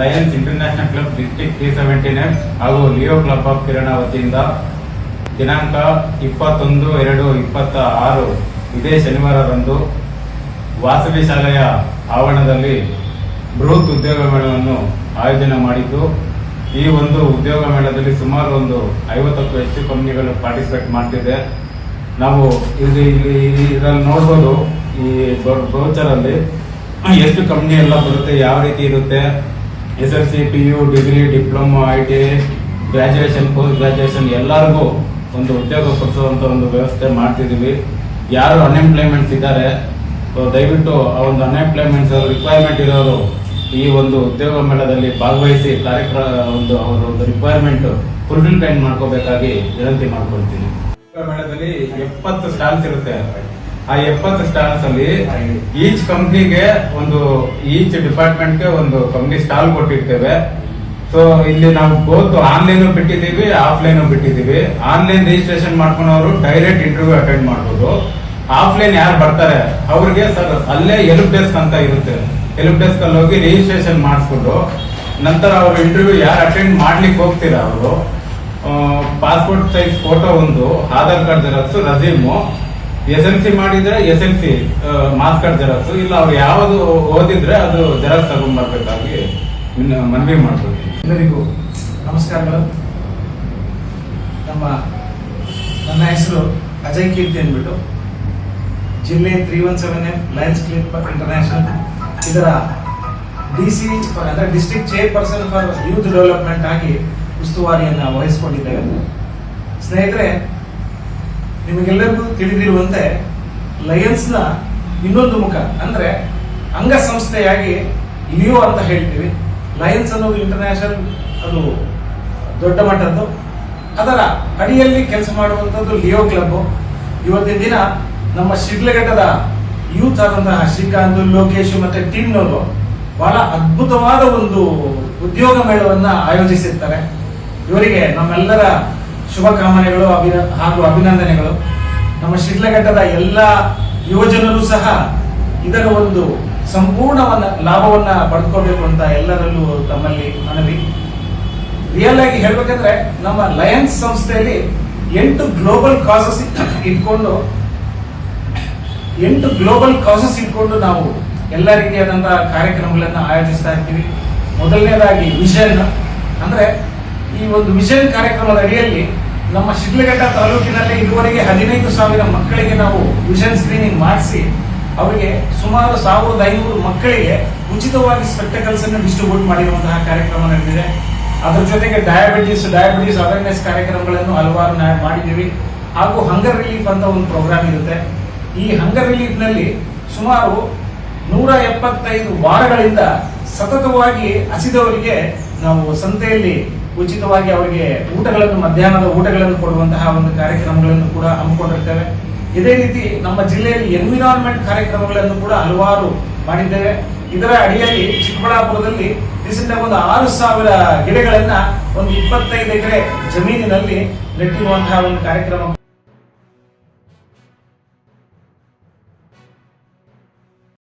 Lions International club district T seventy nine ಹಾಗೂ Leo club of ಕಿರಣ ವತಿಯಿಂದ ದಿನಾಂಕ ಇಪ್ಪತ್ತೊಂದು ಎರಡು ಇಪ್ಪತ್ತ ಆರು ಇದೇ ಶನಿವಾರದಂದು ವಾಸವಿ ಶಾಲೆಯ ಆವರಣದಲ್ಲಿ ಬೃಹತ್ ಉದ್ಯೋಗ ಮೇಳವನ್ನು ಆಯೋಜನೆ ಮಾಡಿದ್ದು, ಈ ಒಂದು ಉದ್ಯೋಗ ಮೇಳದಲ್ಲಿ ಸುಮಾರು ಒಂದು ಐವತ್ತಕ್ಕೂ ಹೆಚ್ಚು ಕಂಪ್ನಿಗಳು ಪಾರ್ಟಿಸಿಪೇಟ್ ಮಾಡ್ತಿದೆ. ನಾವು ಇಲ್ಲಿ ಇಲ್ಲಿ, ಇದರಲ್ಲಿ ನೋಡ್ಬೋದು ಈ ಬ್ರೌಚರಲ್ಲಿ ಎಷ್ಟು ಕಂಪ್ನಿ ಎಲ್ಲ ಬರುತ್ತೆ, ಯಾವ ರೀತಿ ಇರುತ್ತೆ S L C P U, degree, diploma, I T I graduation post graduation ಎಲ್ಲರಿಗೂ ಒಂದು ಉದ್ಯೋಗ ಕೊಡಿಸುವಂತ ಒಂದು ವ್ಯವಸ್ಥೆ ಮಾಡ್ತಿದ್ದೀವಿ. ಯಾರು ಅನ್ಎಂಪ್ಲಾಯ್ಮೆಂಟ್ಸ್ ಇದ್ದಾರೆ, ಸೊ ದಯವಿಟ್ಟು ಆ ಒಂದು ಅನ್ಎಂಪ್ಲಾಯ್ಮೆಂಟ್ಸ್ ರಿಕ್ವೈರ್ಮೆಂಟ್ ಇರೋರು ಈ ಒಂದು ಉದ್ಯೋಗ ಮೇಳದಲ್ಲಿ ಭಾಗವಹಿಸಿ ಕಾರ್ಯಕ್ರಮ ಒಂದು, ಅವರ ಒಂದು ರಿಕ್ವೈರ್ಮೆಂಟ್ ಫುಲ್ಫಿಲ್ಮೆಂಟ್ ಮಾಡ್ಕೋಬೇಕಾಗಿ ವಿನಂತಿ ಮಾಡ್ಕೊಳ್ತೀನಿ. ಉದ್ಯೋಗ ಮೇಳದಲ್ಲಿ ಎಪ್ಪತ್ತು ಸ್ಟಾಲ್ಸ್ ಇರುತ್ತೆ. ಆ ಎಪ್ಪತ್ತು ಸ್ಟಾಲ್ಸ್ ಅಲ್ಲಿ ಈಚ್ ಕಂಪ್ನಿಗೆ ಒಂದು ಈಚ್ ಡಿಪಾರ್ಟ್ಮೆಂಟ್ಗೆ ಒಂದು ಕಂಪ್ನಿ ಸ್ಟಾಲ್ ಕೊಟ್ಟಿರ್ತೇವೆ. ಸೊ ಇಲ್ಲಿ ನಾವು ಬೋತ್ ಆನ್ಲೈನ್ ಬಿಟ್ಟಿದ್ದೀವಿ ಆಫ್ಲೈನ್ ಬಿಟ್ಟಿದ್ದೀವಿ. ಆನ್ಲೈನ್ ರಿಜಿಸ್ಟ್ರೇಷನ್ ಮಾಡ್ಕೊಂಡವರು ಡೈರೆಕ್ಟ್ ಇಂಟರ್ವ್ಯೂ ಅಟೆಂಡ್ ಮಾಡ್ಬೋದು. ಆಫ್ಲೈನ್ ಯಾರು ಬರ್ತಾರೆ, ಅವ್ರಿಗೆ ಸರ್ ಅಲ್ಲೇ ಎಲ್ಪ್ ಡೆಸ್ಕ್ ಅಂತ ಇರುತ್ತೆ. ಎಲ್ಪ್ ಡೆಸ್ಕ್ ಅಲ್ಲಿ ಹೋಗಿ ರಿಜಿಸ್ಟ್ರೇಷನ್ ಮಾಡಿಸ್ಕೊಂಡು, ನಂತರ ಅವ್ರು ಇಂಟರ್ವ್ಯೂ ಯಾರು ಅಟೆಂಡ್ ಮಾಡ್ಲಿಕ್ಕೆ ಹೋಗ್ತೀರಾ ಅವರು? ಪಾಸ್ಪೋರ್ಟ್ ಸೈಜ್ ಫೋಟೋ ಒಂದು, ಆಧಾರ್ ಕಾರ್ಡ್ ಜೆರಾಕ್ಸ್ ರಸೀಮು ಎಸ್ ಎಲ್ ಸಿ ಮಾಡಿದ್ರೆ S L C marks card xerox, ಇಲ್ಲ ಅವ್ರು ಯಾವುದು ಓದಿದ್ರೆ ಅದು ಜೆರಾಕ್ಸ್ ತಗೊಂಡ್ಬರ್ಬೇಕಾಗಿ ಮನವಿ ಮಾಡ್ಬೋದು. ಎಲ್ಲರಿಗೂ ನಮಸ್ಕಾರ ನಮ್ಮ, ನನ್ನ ಹೆಸರು ಅಜಯ್ ಕೀರ್ತಿ ಅಂದ್ಬಿಟ್ಟು. ಜಿಲ್ಲೆ three one seven F Lions Club International. ಇದರ ಡಿ ಸಿ ಅಂದರೆ district chairperson for youth development ಆಗಿ ಉಸ್ತುವಾರಿಯನ್ನು ವಹಿಸಿಕೊಂಡಿದ್ದೇವೆ. ಸ್ನೇಹಿತರೆ ನಿಮಗೆಲ್ಲರಿಗೂ ತಿಳಿದಿರುವಂತೆ ಲಯನ್ಸ್ನ ಇನ್ನೊಂದು ಮುಖ, ಅಂದರೆ ಅಂಗಸಂಸ್ಥೆಯಾಗಿ ಲಿಯೋ ಅಂತ ಹೇಳ್ತೀವಿ. ಲಯನ್ಸ್ ಅನ್ನೋದು ಇಂಟರ್ನ್ಯಾಷನಲ್ ಅದು ದೊಡ್ಡ ಮಟ್ಟದ್ದು. ಅದರ ಅಡಿಯಲ್ಲಿ ಕೆಲಸ ಮಾಡುವಂಥದ್ದು ಲಿಯೋ ಕ್ಲಬ್. ಇವತ್ತಿನ ದಿನ ನಮ್ಮ ಶಿಡ್ಲಘಟ್ಟದ ಯೂತ್ ಆದಂತಹ ಶ್ರೀಕಾಂತ್, ಲೋಕೇಶ್ ಮತ್ತೆ ಟೀಮ್ನವರು ಬಹಳ ಅದ್ಭುತವಾದ ಒಂದು ಉದ್ಯೋಗ ಮೇಳವನ್ನ ಆಯೋಜಿಸಿರ್ತಾರೆ. ಇವರಿಗೆ ನಮ್ಮೆಲ್ಲರ ಶುಭಕಾಮನೆಗಳು, ಅಭಿನ, ಹಾಗೂ ಅಭಿನಂದನೆಗಳು. ನಮ್ಮ ಶಿಡ್ಲಘಟ್ಟದ ಎಲ್ಲ ಯುವಜನರು ಸಹ ಇದರ ಒಂದು ಸಂಪೂರ್ಣವನ್ನ ಲಾಭವನ್ನ ಪಡೆದುಕೋಬೇಕು ಅಂತ ಎಲ್ಲರಲ್ಲೂ ತಮ್ಮಲ್ಲಿ ಮನವಿ. ರಿಯಲ್ ಆಗಿ ಹೇಳ್ಬೇಕಂದ್ರೆ ನಮ್ಮ ಲಯನ್ಸ್ ಸಂಸ್ಥೆಯಲ್ಲಿ ಎಂಟು ಗ್ಲೋಬಲ್ ಕಾಸಸ್ ಇಟ್ಕೊಂಡು, ಎಂಟು ಗ್ಲೋಬಲ್ ಕಾಸಸ್ ಇಟ್ಕೊಂಡು ನಾವು ಎಲ್ಲ ರೀತಿಯಾದಂತಹ ಕಾರ್ಯಕ್ರಮಗಳನ್ನು ಆಯೋಜಿಸ್ತಾ ಇರ್ತೀವಿ. ಮೊದಲನೇದಾಗಿ ವಿಷನ್ ಅಂದ್ರೆ ಈ ಒಂದು ವಿಷನ್ ಕಾರ್ಯಕ್ರಮದ ಅಡಿಯಲ್ಲಿ ನಮ್ಮ ಶಿಡ್ಲಘಟ್ಟ ತಾಲೂಕಿನಲ್ಲಿ ಇದುವರೆಗೆ ಹದಿನೈದು ಸಾವಿರ ಮಕ್ಕಳಿಗೆ ನಾವು ವಿಷನ್ ಸ್ಕ್ರೀನಿಂಗ್ ಮಾಡಿಸಿ, ಅವರಿಗೆ ಸುಮಾರು ಸಾವಿರದ ಐನೂರು ಮಕ್ಕಳಿಗೆ ಉಚಿತವಾಗಿ ಸ್ಪೆಕ್ಟಕಲ್ಸ್ ಅನ್ನು ಡಿಸ್ಟ್ರಿಬ್ಯೂಟ್ ಮಾಡಿರುವಂತಹ ಕಾರ್ಯಕ್ರಮ ನಡೆದಿದೆ. ಅದರ ಜೊತೆಗೆ ಡಯಾಬಿಟಿಸ್ ಡಯಾಬಿಟಿಸ್ ಅವೇರ್ನೆಸ್ ಕಾರ್ಯಕ್ರಮಗಳನ್ನು ಹಲವಾರು ಮಾಡಿದ್ದೀವಿ. ಹಾಗೂ ಹಂಗರ್ ರಿಲೀಫ್ ಅಂತ ಒಂದು ಪ್ರೋಗ್ರಾಮ್ ಇರುತ್ತೆ. ಈ ಹಂಗರ್ ರಿಲೀಫ್ನಲ್ಲಿ ಸುಮಾರು ನೂರ ಎಪ್ಪತ್ತೈದು ವಾರಗಳಿಂದ ಸತತವಾಗಿ ಹಸಿದವರಿಗೆ ನಾವು ಸಂತೆಯಲ್ಲಿ ಉಚಿತವಾಗಿ ಅವರಿಗೆ ಊಟಗಳನ್ನು, ಮಧ್ಯಾಹ್ನದ ಊಟಗಳನ್ನು ಕೊಡುವಂತಹ ಒಂದು ಕಾರ್ಯಕ್ರಮಗಳನ್ನು ಕೂಡ ಹಮ್ಮಿಕೊಂಡಿರ್ತೇವೆ. ಇದೇ ರೀತಿ ನಮ್ಮ ಜಿಲ್ಲೆಯಲ್ಲಿ ಎನ್ವಿರಾನ್ಮೆಂಟ್ ಕಾರ್ಯಕ್ರಮಗಳನ್ನು ಕೂಡ ಹಲವಾರು ಮಾಡಿದ್ದೇವೆ. ಇದರ ಅಡಿಯಲ್ಲಿ ಚಿಕ್ಕಬಳ್ಳಾಪುರದಲ್ಲಿ ರೀಸೆಂಟ್ ಆಗಿ ಒಂದು ಆರು ಸಾವಿರ ಗಿಡಗಳನ್ನ ಒಂದು ಇಪ್ಪತ್ತೈದು ಎಕರೆ ಜಮೀನಿನಲ್ಲಿ ನೆಟ್ಟಿರುವಂತಹ ಒಂದು ಕಾರ್ಯಕ್ರಮ